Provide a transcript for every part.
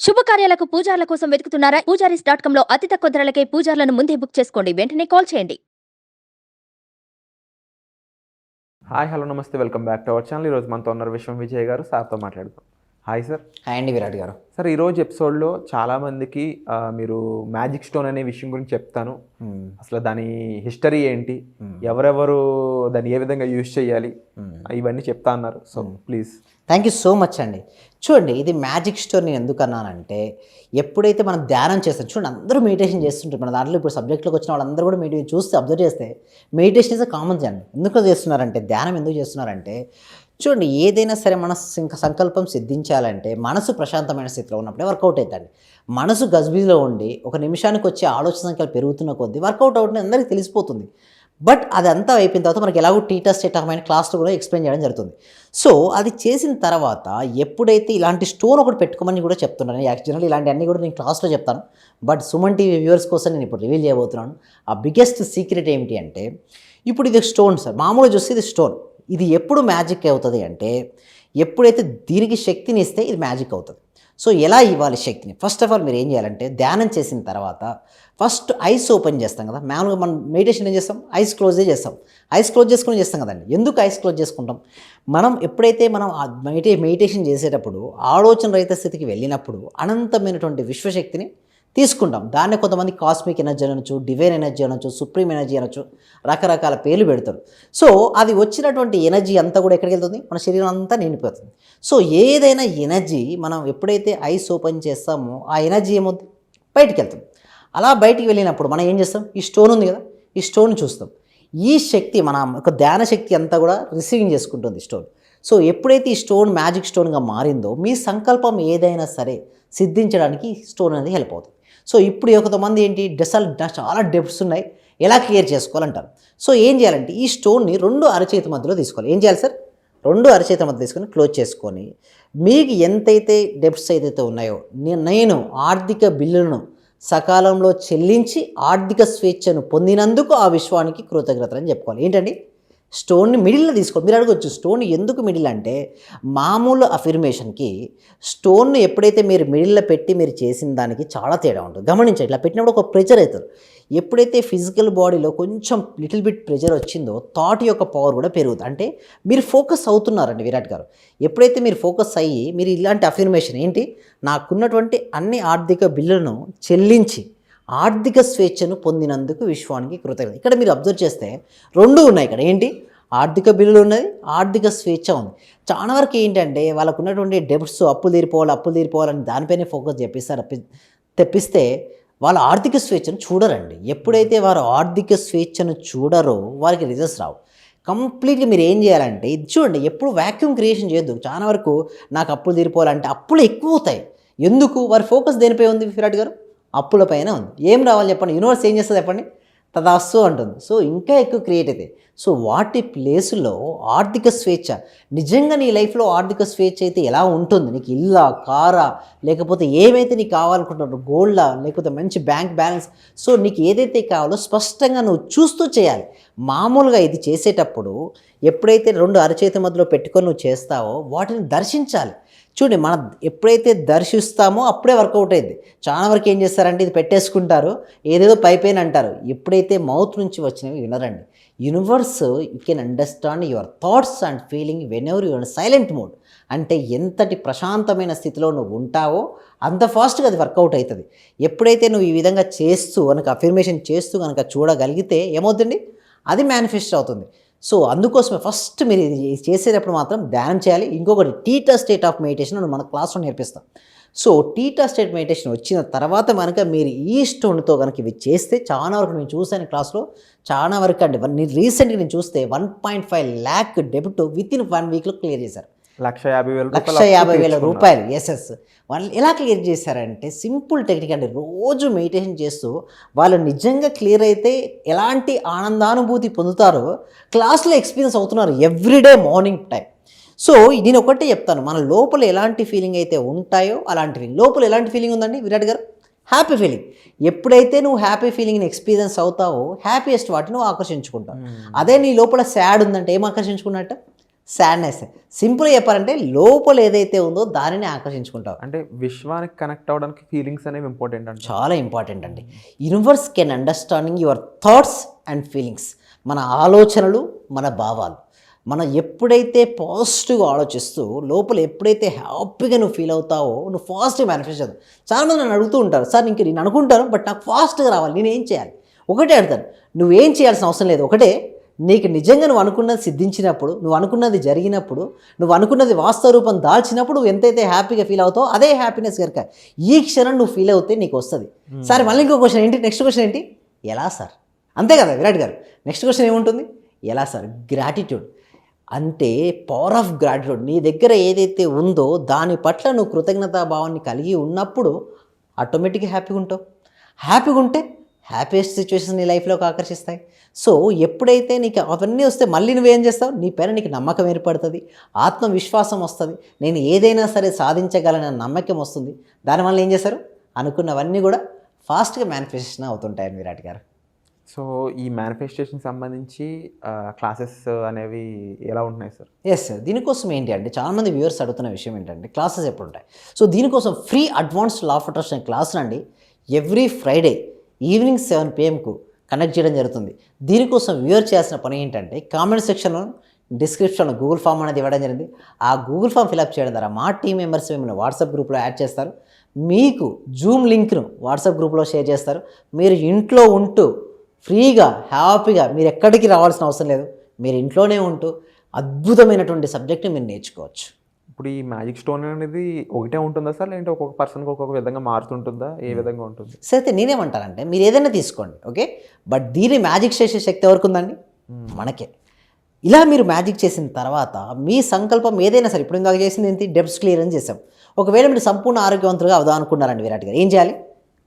శుభకార్యాలకు పూజార్ల కోసం వెతుకుతున్నారా? పూజారీస్ డాట్ కామ్లో అతి తక్కువ ధరలకే పూజార్లను ముందే బుక్ చేసుకోండి. వెంటనే కాల్ చేయండి. హాయ్ హలో నమస్తే. Welcome back to our channel. ఈరోజు మనతో ఉన్నారు విశ్వం విజయ్ గారు. సార్తో మాట్లాడుతాం హాయ్ సార్. హాయ్ అండి విరాట్ గారు. సార్ ఈరోజు ఎపిసోడ్లో చాలామందికి మీరు మ్యాజిక్ స్టోన్ అనే విషయం గురించి చెప్తాను. అసలు దాని హిస్టరీ ఏంటి? ఎవరెవరు దాన్ని ఏ విధంగా యూజ్ చేయాలి? ఇవన్నీ చెప్తా అన్నారు. So please. Thank you so much అండి. చూడండి ఇది మ్యాజిక్ స్టోర్ నేను ఎందుకు అన్నానంటే ఎప్పుడైతే మనం ధ్యానం చేస్తాం చూడండి అందరూ మెడిటేషన్ చేస్తుంటారు. మన దాంట్లో ఇప్పుడు సబ్జెక్ట్లోకి వచ్చిన వాళ్ళందరూ కూడా మెడిటేషన్ చూస్తే అబ్జర్వ్ చేస్తే మెడిటేషన్ ఇస్ కామన్ అండి. ఎందుకు చేస్తున్నారంటే ధ్యానం ఎందుకు చేస్తున్నారంటే చూడండి ఏదైనా సరే మన సంకల్పం సిద్ధించాలంటే మనసు ప్రశాంతమైన స్థితిలో ఉన్నప్పుడే వర్కౌట్ అవుతుంది. మనసు గజ్బీలో ఉండి ఒక నిమిషానికి వచ్చే ఆలోచన సంఖ్యలు పెరుగుతున్న కొద్దీ వర్కౌట్ అవుతుంది అందరికీ తెలిసిపోతుంది. బట్ అదంతా అయిపోయిన తర్వాత మనకి ఎలాగో టీటా స్టేట్ క్లాస్లో కూడా ఎక్స్ప్లెయిన్ చేయడం జరుగుతుంది. సో అది చేసిన తర్వాత ఎప్పుడైతే ఇలాంటి స్టోన్ ఒకటి పెట్టుకోమని కూడా చెప్తున్నాను యాక్చువల్లీ ఇలాంటివన్నీ కూడా నేను క్లాస్లో చెప్తాను. బట్ సుమన్ టీవీ వ్యూవర్స్ కోసం నేను ఇప్పుడు రివీల్ చేయబోతున్నాను. ఆ బిగ్గెస్ట్ సీక్రెట్ ఏమిటి అంటే ఇప్పుడు ఇది స్టోన్ సార్ మామూలుగా చూస్తే ఇది స్టోన్. ఇది ఎప్పుడు మ్యాజిక్ అవుతుంది అంటే ఎప్పుడైతే దీనికి శక్తిని ఇస్తే ఇది మ్యాజిక్ అవుతుంది. సో ఎలా ఇవ్వాలి శక్తిని? ఫస్ట్ ఆఫ్ ఆల్ మీరు ఏం చేయాలంటే ధ్యానం చేసిన తర్వాత ఫస్ట్ ఐస్ ఓపెన్ చేస్తాం కదా. మామూలుగా మనం మెడిటేషన్ ఏం చేస్తాం? ఐస్ క్లోజే చేస్తాం. ఐస్ క్లోజ్ చేసుకుని చేస్తాం కదండి. ఎందుకు ఐస్ క్లోజ్ చేసుకుంటాం? మనం ఎప్పుడైతే మనం మెడిటే మెడిటేషన్ చేసేటప్పుడు ఆలోచన రహిత స్థితికి వెళ్ళినప్పుడు అనంతమైనటువంటి విశ్వశక్తిని తీసుకుంటాం. దాన్ని కొంతమంది కాస్మిక్ ఎనర్జీ అనొచ్చు డివైన్ ఎనర్జీ అనొచ్చు సుప్రీం ఎనర్జీ అనొచ్చు రకరకాల పేర్లు పెడతారు. సో అది వచ్చినటువంటి ఎనర్జీ అంతా కూడా ఎక్కడికి వెళ్తుంది? మన శరీరం అంతా నిండిపోతుంది. సో ఏదైనా ఎనర్జీ మనం ఎప్పుడైతే ఐస్ ఓపెన్ చేస్తామో ఆ ఎనర్జీ ఏమవుతుంది బయటికి వెళ్తుంది. అలా బయటికి వెళ్ళినప్పుడు మనం ఏం చేస్తాం? ఈ స్టోన్ ఉంది కదా ఈ స్టోన్ చూస్తాం. ఈ శక్తి మన ఒక ధ్యాన శక్తి అంతా కూడా రిసీవింగ్ చేసుకుంటుంది ఈ స్టోన్ సో ఎప్పుడైతే ఈ స్టోన్ మ్యాజిక్ స్టోన్గా మారిందో మీ సంకల్పం ఏదైనా సరే సిద్ధించడానికి ఈ స్టోన్ అనేది హెల్ప్ అవుతుంది. సో ఇప్పుడు కొంతమంది ఏంటి డెసల్ చాలా డెప్స్ ఉన్నాయి. ఎలా క్లియర్ చేసుకోవాలంటారు? సో ఏం చేయాలంటే ఈ స్టోన్ని రెండు అరచేతి మధ్యలో తీసుకోవాలి. ఏం చేయాలి సార్? రెండు అరచేతుల మధ్య తీసుకొని క్లోజ్ చేసుకొని మీకు ఎంతైతే డెప్ట్స్ ఏదైతే ఉన్నాయో నేను ఆర్థిక బిల్లులను సకాలంలో చెల్లించి ఆర్థిక స్వేచ్ఛను పొందినందుకు ఆ విశ్వానికి కృతజ్ఞతలు అని చెప్పుకోవాలి. ఏంటండి? స్టోన్ని మిడిల్లో తీసుకోండి మీరు అడగొచ్చు స్టోన్ ఎందుకు మిడిల్ అంటే మామూలు అఫిర్మేషన్కి స్టోన్ను ఎప్పుడైతే మీరు మిడిల్లో పెట్టి మీరు చేసిన దానికి చాలా తేడా ఉంటుంది. గమనించండి ఇట్లా పెట్టినప్పుడు ఒక ప్రెజర్ అవుతారు ఎప్పుడైతే ఫిజికల్ బాడీలో కొంచెం లిటిల్ బిట్ ప్రెజర్ వచ్చిందో థాట్ యొక్క పవర్ కూడా పెరుగుతుంది. అంటే మీరు ఫోకస్ అవుతున్నారండి విరాట్ గారు. ఎప్పుడైతే మీరు ఫోకస్ అయ్యి మీరు ఇలాంటి అఫర్మేషన్ ఏంటి? నాకున్నటువంటి అన్ని ఆర్థిక బిల్లులను చెల్లించి ఆర్థిక స్వేచ్ఛను పొందినందుకు విశ్వానికి కృతజ్ఞత. ఇక్కడ మీరు అబ్జర్వ్ చేస్తే రెండు ఉన్నాయి ఇక్కడ. ఏంటి? ఆర్థిక బిల్లులు ఉన్నది ఆర్థిక స్వేచ్ఛ ఉంది. చాలా వరకు ఏంటంటే వాళ్ళకు ఉన్నటువంటి డెబిట్స్ అప్పులు తీరిపోవాలి అప్పులు తీరిపోవాలని దానిపైనే ఫోకస్ చెప్పిస్తారు తెప్పిస్తే వాళ్ళ ఆర్థిక స్వేచ్ఛను చూడరండి. ఎప్పుడైతే వారు ఆర్థిక స్వేచ్ఛను చూడరో వారికి రిజల్ట్స్ రావు. కంప్లీట్గా మీరు ఏం చేయాలంటే ఇది చూడండి ఎప్పుడు వ్యాక్యూమ్ క్రియేషన్ చేయొద్దు. చాలా వరకు నాకు అప్పులు తీరిపోవాలంటే అప్పులు ఎక్కువ అవుతాయి. ఎందుకు? వారి ఫోకస్ దేనిపై ఉంది విరాట్ గారు? అప్పుల పైన ఉంది. ఏం రావాలి చెప్పండి? యూనివర్స్ ఏం చేస్తుంది చెప్పండి? తదాస్తు అంటుంది. సో ఇంకా ఎక్కువ క్రియేట్ అవుతాయి సో వాటి ప్లేసులో ఆర్థిక స్వేచ్ఛ. నిజంగా నీ లైఫ్లో ఆర్థిక స్వేచ్ఛ అయితే ఎలా ఉంటుంది? నీకు ఇల్లా కారా లేకపోతే ఏమైతే నీకు కావాలనుకుంటున్నావు గోల్డా లేకపోతే మంచి బ్యాంక్ బ్యాలెన్స్ సో నీకు ఏదైతే కావాలో స్పష్టంగా నువ్వు చూస్తూ చేయాలి. మామూలుగా ఇది చేసేటప్పుడు ఎప్పుడైతే రెండు అరచేతి మధ్యలో పెట్టుకొని నువ్వు చేస్తావో వాటిని దర్శించాలి. చూడండి మనం ఎప్పుడైతే దర్శిస్తామో అప్పుడే వర్కౌట్ అయింది. చాలా వరకు ఏం చేస్తారంటే ఇది పెట్టేసుకుంటారు ఏదేదో పైపైన అంటారు. ఎప్పుడైతే మౌత్ నుంచి వచ్చినవి వినరండి. Universe you can understand your thoughts and feeling whenever your silent mode అంటే ఎంతటి ప్రశాంతమైన స్థితిలో నువ్వు ఉంటావో అంత ఫాస్ట్గా అది వర్కౌట్ అవుతుంది. ఎప్పుడైతే నువ్వు ఈ విధంగా చేస్తూ కనుక అఫర్మేషన్ చేస్తూ కనుక చూడగలిగితే ఏమవుతుంది? అది మేనిఫెస్ట్ అవుతుంది. సో అందుకోసమే ఫస్ట్ మీరు ఇది చేసేటప్పుడు మాత్రం ధ్యానం చేయాలి. ఇంకొకటి టీటా స్టేట్ ఆఫ్ మెడిటేషన్ అని మన క్లాస్లో నేర్పిస్తాం. సో టీటా స్టేట్ మెడిటేషన్ వచ్చిన తర్వాత కనుక మీరు ఈ స్టోన్తో కనుక ఇవి చేస్తే చాలా వరకు నేను చూశాను క్లాస్లో చాలా వరకు అండి. వన్- నేను రీసెంట్గా నేను చూస్తే one point five lakh debit with in one వీక్లో క్లియర్ చేశారు. లక్ష యాభై వేల లక్ష రూపాయలు యాభై వేల. రూపాయలు. ఎస్ఎస్ వాళ్ళు ఎలా క్లియర్ చేశారంటే సింపుల్ టెక్నిక్ అండి రోజు మెడిటేషన్ చేస్తూ వాళ్ళు నిజంగా క్లియర్ అయితే ఎలాంటి ఆనందానుభూతి పొందుతారో క్లాస్లో ఎక్స్పీరియన్స్ అవుతున్నారు ఎవ్రీడే మార్నింగ్ టైం సో నేను ఒకటే చెప్తాను మన లోపల ఎలాంటి ఫీలింగ్ అయితే ఉంటాయో అలాంటి ఫీలింగ్ లోపల ఎలాంటి ఫీలింగ్ ఉందండి విరాట్ గారు? హ్యాపీ ఫీలింగ్ ఎప్పుడైతే నువ్వు హ్యాపీ ఫీలింగ్ని ఎక్స్పీరియన్స్ అవుతావో హ్యాపీయెస్ట్ వాటిని నువ్వు ఆకర్షించుకుంటావు. అదే నీ లోపల సాడ్ ఉందంటే ఏం ఆకర్షించుకున్నట్టు? సాడ్నెస్ సింపుల్గా చెప్పాలంటే లోపల ఏదైతే ఉందో దానిని ఆకర్షించుకుంటావు. అంటే విశ్వానికి కనెక్ట్ అవ్వడానికి ఫీలింగ్స్ అనేవి ఇంపార్టెంట్ అంటే చాలా ఇంపార్టెంట్ అండి. Universe can understanding your thoughts and feelings మన ఆలోచనలు మన భావాలు. మనం ఎప్పుడైతే పాజిటివ్గా ఆలోచిస్తూ లోపల ఎప్పుడైతే హ్యాపీగా నువ్వు ఫీల్ అవుతావో నువ్వు ఫాస్ట్గా మేనిఫెస్ట్ అవుతావు చాలామంది నన్ను అడుగుతూ ఉంటారు సార్ ఇంక నేను అనుకుంటాను బట్ నాకు ఫాస్ట్గా రావాలి. నేను ఏం చేయాలి? ఒకటే అడుగుతాను నువ్వేం చేయాల్సిన అవసరం లేదు. ఒకటే నీకు నిజంగా నువ్వు అనుకున్నది సిద్ధించినప్పుడు నువ్వు అనుకున్నది జరిగినప్పుడు నువ్వు అనుకున్నది వాస్తవ రూపం దాల్చినప్పుడు నువ్వు ఎంతైతే హ్యాపీగా ఫీల్ అవుతావో అదే హ్యాపీనెస్ కనుక ఈ క్షణం నువ్వు ఫీల్ అవుతే నీకు వస్తుంది. సరే మళ్ళీ ఇంకో క్వశ్చన్ ఏంటి? నెక్స్ట్ క్వశ్చన్ ఏంటి? ఎలా సార్? అంతే కదా విరాట్ గారు. నెక్స్ట్ క్వశ్చన్ ఏముంటుంది? ఎలా సార్? గ్రాటిట్యూడ్ అంటే పవర్ ఆఫ్ గ్రాటిట్యూడ్ నీ దగ్గర ఏదైతే ఉందో దాని పట్ల నువ్వు కృతజ్ఞతా భావాన్ని కలిగి ఉన్నప్పుడు ఆటోమేటిక్గా హ్యాపీగా ఉంటావు. హ్యాపీగా ఉంటే హ్యాపీయెస్ట్ సిచ్యువేషన్స్ నీ లైఫ్లోకి ఆకర్షిస్తాయి. సో ఎప్పుడైతే నీకు అవన్నీ వస్తే మళ్ళీ నువ్వేం చేస్తావు? నీ పైన నీకు నమ్మకం ఏర్పడుతుంది. ఆత్మవిశ్వాసం వస్తుంది. నేను ఏదైనా సరే సాధించగలనన్న నమ్మకం వస్తుంది. దానివల్ల ఏం చేస్తారు అనుకున్నవన్నీ కూడా ఫాస్ట్గా మేనిఫెస్టేషన్ అవుతుంటాయి విరాట్ గారు. సో ఈ మేనిఫెస్టేషన్ సంబంధించి క్లాసెస్ అనేవి ఎలా ఉంటున్నాయి సార్? ఎస్ సార్ దీనికోసం ఏంటి అంటే చాలామంది వ్యూవర్స్ అడుగుతున్న విషయం ఏంటంటే క్లాసెస్ ఎప్పుడు ఉంటాయి? సో దీనికోసం free advanced law of attraction class అండి. ఎవ్రీ ఫ్రైడే ఈవినింగ్ సెవెన్ పిఎంకు కనెక్ట్ చేయడం జరుగుతుంది. దీనికోసం వ్యూర్ చేయాల్సిన పని ఏంటంటే కామెంట్ సెక్షన్లో డిస్క్రిప్షన్లో గూగుల్ ఫామ్ అనేది ఇవ్వడం జరిగింది. ఆ గూగుల్ ఫామ్ ఫిలప్ చేయడం ద్వారా మా టీం మెంబర్స్ మిమ్మల్ని వాట్సాప్ గ్రూప్లో యాడ్ చేస్తారు. మీకు జూమ్ లింక్ను వాట్సాప్ గ్రూప్లో షేర్ చేస్తారు. మీరు ఇంట్లో ఉంటూ ఫ్రీగా హ్యాపీగా మీరు ఎక్కడికి రావాల్సిన అవసరం లేదు. మీరు ఇంట్లోనే ఉంటూ అద్భుతమైనటువంటి సబ్జెక్ట్ని మీరు నేర్చుకోవచ్చు. ఇప్పుడు ఈ మ్యాజిక్ స్టోన్ అనేది ఒకటే ఉంటుందా సార్? లేదంటే ఒక్కొక్క పర్సన్కి ఒక్కొక్క విధంగా మారుతుంటుందా? ఏ విధంగా ఉంటుంది? సరే అయితే నేనేమంటానంటే మీరు ఏదైనా తీసుకోండి ఓకే? బట్ దీని మ్యాజిక్ చేసే శక్తి ఎవరికి ఉందండి? మనకే. ఇలా మీరు మ్యాజిక్ చేసిన తర్వాత మీ సంకల్పం ఏదైనా సరే ఇప్పుడు ఇందాక చేసింది ఏంటి? డెబ్స్ క్లియరెన్స్ చేసాం. ఒకవేళ మీరు సంపూర్ణ ఆరోగ్యవంతులుగా అవుదాం అనుకున్నారండి విరాట్ గారు ఏం చేయాలి?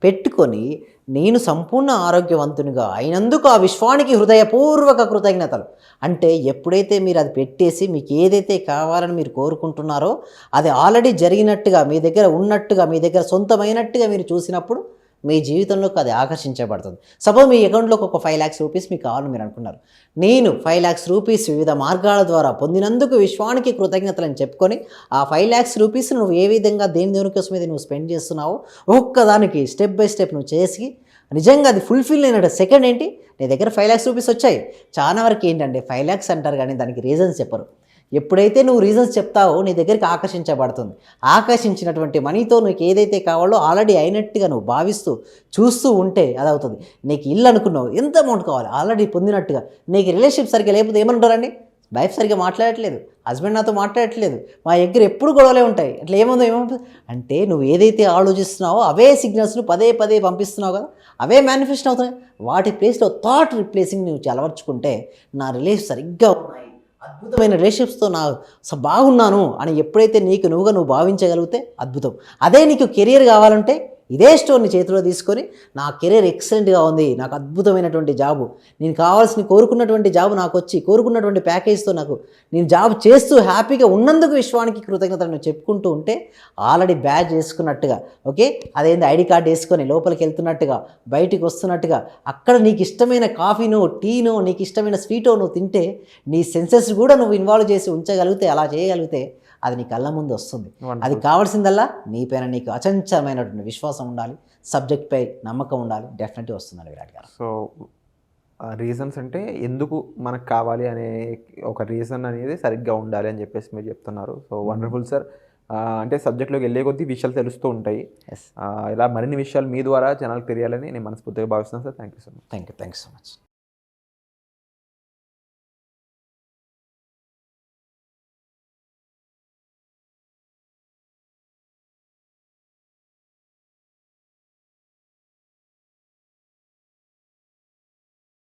పెట్టుకొని నేను సంపూర్ణ ఆరోగ్యవంతునిగా అయినందుకు ఆ విశ్వానికి హృదయపూర్వక కృతజ్ఞతలు. అంటే ఎప్పుడైతే మీరు అది పెట్టేసి మీకు ఏదైతే కావాలని మీరు కోరుకుంటున్నారో అది ఆల్రెడీ జరిగినట్టుగా మీ దగ్గర ఉన్నట్టుగా మీ దగ్గర సొంతమైనట్టుగా మీరు చూసినప్పుడు మీ జీవితంలోకి అది ఆకర్షించబడుతుంది. సపోజ్ మీ అకౌంట్లోకి ఒక ఫైవ్ ల్యాక్స్ రూపీస్ మీకు కావాలని మీరు అనుకున్నారు. నేను ఫైవ్ ల్యాక్స్ రూపీస్ వివిధ మార్గాల ద్వారా పొందినందుకు విశ్వానికి కృతజ్ఞతలని చెప్పుకొని ఆ ఫైవ్ ల్యాక్స్ రూపీస్ నువ్వు ఏ విధంగా దేని దేని కోసం మీద నువ్వు స్పెండ్ చేస్తున్నావో ఒక్కదానికి స్టెప్ బై స్టెప్ నువ్వు చేసి నిజంగా అది ఫుల్ఫిల్ అయినట్టు సెకండ్ ఏంటి? నీ దగ్గర ఫైవ్ ల్యాక్స్ రూపీస్ వచ్చాయి. చాలా వరకు ఏంటంటే ఫైవ్ ల్యాక్స్ అంటారు కానీ దానికి రీజన్స్ చెప్పరు. ఎప్పుడైతే నువ్వు రీజన్స్ చెప్తావో నీ దగ్గరికి ఆకర్షించబడుతుంది. ఆకర్షించినటువంటి మనీతో నీకు ఏదైతే కావాలో ఆల్రెడీ అయినట్టుగా నువ్వు భావిస్తూ చూస్తూ ఉంటే అది అవుతుంది నీకు ఇల్లు అనుకున్నావు ఎంత అమౌంట్ కావాలి? ఆల్రెడీ పొందినట్టుగా. నీకు రిలేషన్షిప్ సరిగ్గా లేకపోతే ఏమంటారండి వైఫ్ సరిగ్గా మాట్లాడట్లేదు హస్బెండ్ నాతో మాట్లాడట్లేదు మా దగ్గర ఎప్పుడు గొడవలే ఉంటాయి. అట్లా ఏముందో ఏమవుతుంది అంటే నువ్వు ఏదైతే ఆలోచిస్తున్నావో అవే సిగ్నల్స్ను పదే పదే పంపిస్తున్నావు కదా. అవే మేనిఫెస్ట్ అవుతున్నాయి. వాటి ప్లేస్లో థాట్ రిప్లేసింగ్ నువ్వు అలవర్చుకుంటే నా రిలేషన్ సరిగ్గా ఉన్నాయి. అద్భుతమైన రిలేషన్షిప్స్తో నా బాగున్నాను అని ఎప్పుడైతే నీకు నువ్వుగా నువ్వు భావించగలిగితే అద్భుతం. అదే నీకు కెరియర్ కావాలంటే ఇదే స్టోర్ని చేతిలో తీసుకొని నా కెరీర్ ఎక్సలెంట్గా ఉంది నాకు అద్భుతమైనటువంటి జాబు. నేను కావాల్సిన కోరుకున్నటువంటి జాబ్ నాకు వచ్చి కోరుకున్నటువంటి ప్యాకేజ్తో నాకు నేను జాబ్ చేస్తూ హ్యాపీగా ఉన్నందుకు విశ్వానికి కృతజ్ఞతను నువ్వు చెప్పుకుంటూ ఉంటే ఆల్రెడీ బ్యాచ్ వేసుకున్నట్టుగా ఓకే? అదేంది? ఐడి కార్డు వేసుకొని లోపలికి వెళ్తున్నట్టుగా బయటికి వస్తున్నట్టుగా అక్కడ నీకు ఇష్టమైన కాఫీనో టీనో నీకు ఇష్టమైన స్వీటో నువ్వు తింటే నీ సెన్సెస్ కూడా నువ్వు ఇన్వాల్వ్ చేసి ఉంచగలిగితే అలా చేయగలిగితే అది నీ కళ్ళ ముందు వస్తుంది. అది కావాల్సిందల్లా నీపైన నీకు అచంచలమైనటువంటి విశ్వాసం ఉండాలి సబ్జెక్ట్పై నమ్మకం ఉండాలి డెఫినెట్గా వస్తుందండి విరాట్ గారు. సో రీజన్స్ అంటే ఎందుకు మనకు కావాలి అనే ఒక రీజన్ అనేది సరిగ్గా ఉండాలి అని చెప్పేసి మీరు చెప్తున్నారు. సో వండర్ఫుల్ సార్ అంటే సబ్జెక్ట్లోకి వెళ్ళే కొద్దీ విషయాలు తెలుస్తూ ఉంటాయి. ఇలా మరిన్ని విషయాలు మీ ద్వారా జనాలకు తెలియాలని నేను మనస్ఫూర్తిగా భావిస్తున్నాను sir. Thank you so much. Thank you thank you so much.